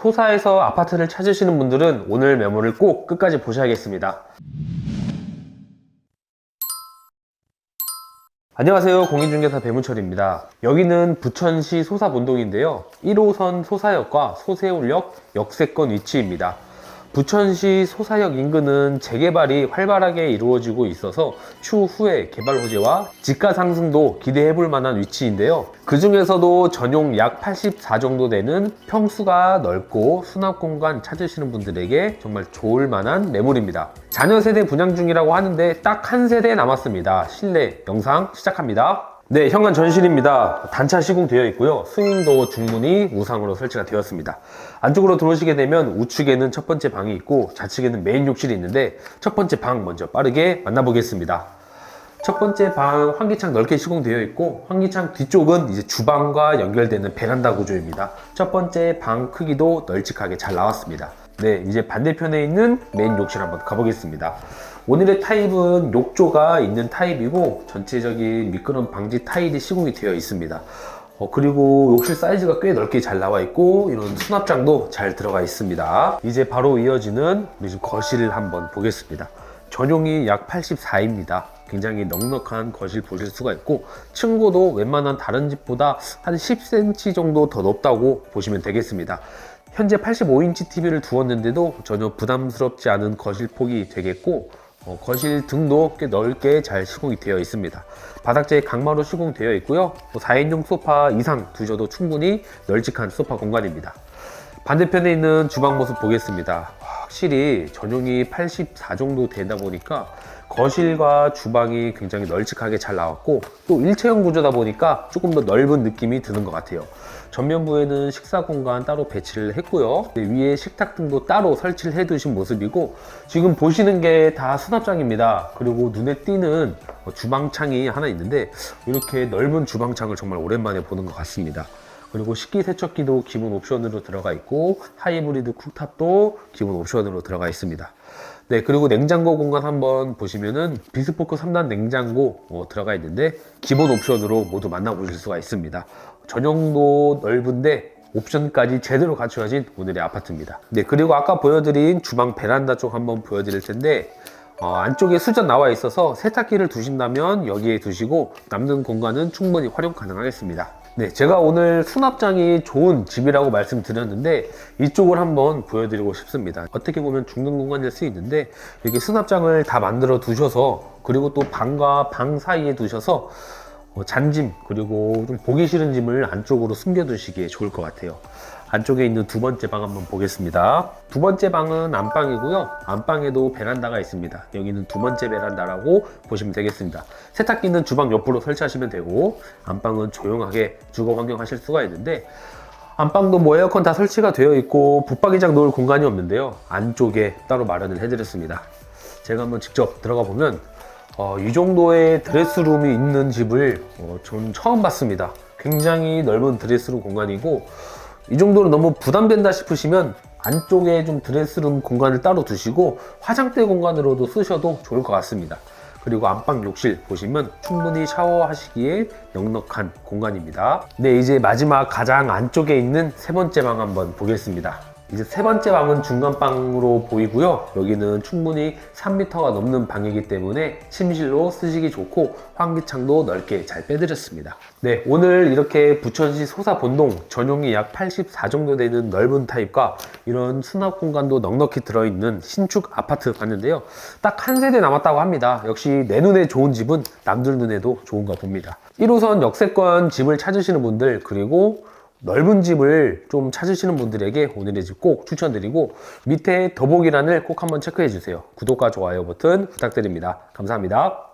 소사에서 아파트를 찾으시는 분들은 오늘 메모를 꼭 끝까지 보셔야겠습니다. 안녕하세요. 공인중개사 배문철입니다. 여기는 부천시 소사본동인데요. 1호선 소사역과 소세울역 역세권 위치입니다. 부천시 소사역 인근은 재개발이 활발하게 이루어지고 있어서 추후에 개발 호재와 지가 상승도 기대해 볼 만한 위치인데요. 그 중에서도 전용 약 84 정도 되는 평수가 넓고 수납 공간 찾으시는 분들에게 정말 좋을 만한 매물입니다. 자녀 세대 분양 중이라고 하는데 딱 한 세대 남았습니다. 실내 영상 시작합니다. 네, 현관 전실입니다. 단차 시공되어 있고요. 스윙도 중문이 우상으로 설치가 되었습니다. 안쪽으로 들어오시게 되면 우측에는 첫 번째 방이 있고 좌측에는 메인 욕실이 있는데 첫 번째 방 먼저 빠르게 만나보겠습니다. 첫 번째 방 환기창 넓게 시공되어 있고 환기창 뒤쪽은 이제 주방과 연결되는 베란다 구조입니다. 첫 번째 방 크기도 널찍하게 잘 나왔습니다. 네, 이제 반대편에 있는 메인 욕실 한번 가보겠습니다. 오늘의 타입은 욕조가 있는 타입이고 전체적인 미끄럼 방지 타일이 시공이 되어 있습니다. 어, 그리고 욕실 사이즈가 꽤 넓게 잘 나와 있고 이런 수납장도 잘 들어가 있습니다. 이제 바로 이어지는 우리 집 거실을 한번 보겠습니다. 전용이 약 84입니다. 굉장히 넉넉한 거실 보실 수가 있고 층고도 웬만한 다른 집보다 한 10cm 정도 더 높다고 보시면 되겠습니다. 현재 85인치 TV를 두었는데도 전혀 부담스럽지 않은 거실 폭이 되겠고 어, 거실 등도 꽤 넓게 잘 시공이 되어 있습니다. 바닥재에 강마루 시공되어 있고요. 4인용 소파 이상 두셔도 충분히 널찍한 소파 공간입니다. 반대편에 있는 주방 모습 보겠습니다. 확실히 전용이 84 정도 되다 보니까 거실과 주방이 굉장히 널찍하게 잘 나왔고 또 일체형 구조다 보니까 조금 더 넓은 느낌이 드는 것 같아요. 전면부에는 식사 공간 따로 배치를 했고요. 네, 위에 식탁 등도 따로 설치를 해 두신 모습이고 지금 보시는 게 다 수납장입니다. 그리고 눈에 띄는 주방창이 하나 있는데 이렇게 넓은 주방창을 정말 오랜만에 보는 것 같습니다. 그리고 식기세척기도 기본 옵션으로 들어가 있고 하이브리드 쿡탑도 기본 옵션으로 들어가 있습니다. 네, 그리고 냉장고 공간 한번 보시면은 비스포크 3단 냉장고 어, 들어가 있는데 기본 옵션으로 모두 만나보실 수가 있습니다. 전용도 넓은데 옵션까지 제대로 갖추어진 오늘의 아파트입니다. 네, 그리고 아까 보여드린 주방 베란다 쪽 한번 보여드릴 텐데 어, 안쪽에 수전 나와 있어서 세탁기를 두신다면 여기에 두시고 남는 공간은 충분히 활용 가능하겠습니다. 네, 제가 오늘 수납장이 좋은 집이라고 말씀드렸는데 이쪽을 한번 보여드리고 싶습니다. 어떻게 보면 중간 공간일 수 있는데 이렇게 수납장을 다 만들어 두셔서 그리고 또 방과 방 사이에 두셔서 어, 잔짐 그리고 좀 보기 싫은 짐을 안쪽으로 숨겨 두시기에 좋을 것 같아요. 안쪽에 있는 두 번째 방 한번 보겠습니다. 두 번째 방은 안방이고요. 안방에도 베란다가 있습니다. 여기는 두 번째 베란다라고 보시면 되겠습니다. 세탁기는 주방 옆으로 설치하시면 되고 안방은 조용하게 주거 환경 하실 수가 있는데 안방도 뭐 에어컨 다 설치가 되어 있고 붙박이장 놓을 공간이 없는데요. 안쪽에 따로 마련을 해드렸습니다. 제가 한번 직접 들어가 보면 어, 이 정도의 드레스룸이 있는 집을 어, 전 처음 봤습니다. 굉장히 넓은 드레스룸 공간이고 이 정도로 너무 부담된다 싶으시면 안쪽에 좀 드레스룸 공간을 따로 두시고 화장대 공간으로도 쓰셔도 좋을 것 같습니다. 그리고 안방 욕실 보시면 충분히 샤워하시기에 넉넉한 공간입니다. 네, 이제 마지막 가장 안쪽에 있는 세 번째 방 한번 보겠습니다. 이제 세 번째 방은 중간 방으로 보이고요. 여기는 충분히 3m가 넘는 방이기 때문에 침실로 쓰시기 좋고 환기창도 넓게 잘 빼드렸습니다. 네, 오늘 이렇게 부천시 소사 본동 전용이 약 84 정도 되는 넓은 타입과 이런 수납 공간도 넉넉히 들어있는 신축 아파트 봤는데요. 딱 한 세대 남았다고 합니다. 역시 내 눈에 좋은 집은 남들 눈에도 좋은가 봅니다. 1호선 역세권 집을 찾으시는 분들 그리고 넓은 집을 좀 찾으시는 분들에게 오늘의 집 꼭 추천드리고 밑에 더보기란을 꼭 한번 체크해 주세요. 구독과 좋아요 버튼 부탁드립니다. 감사합니다.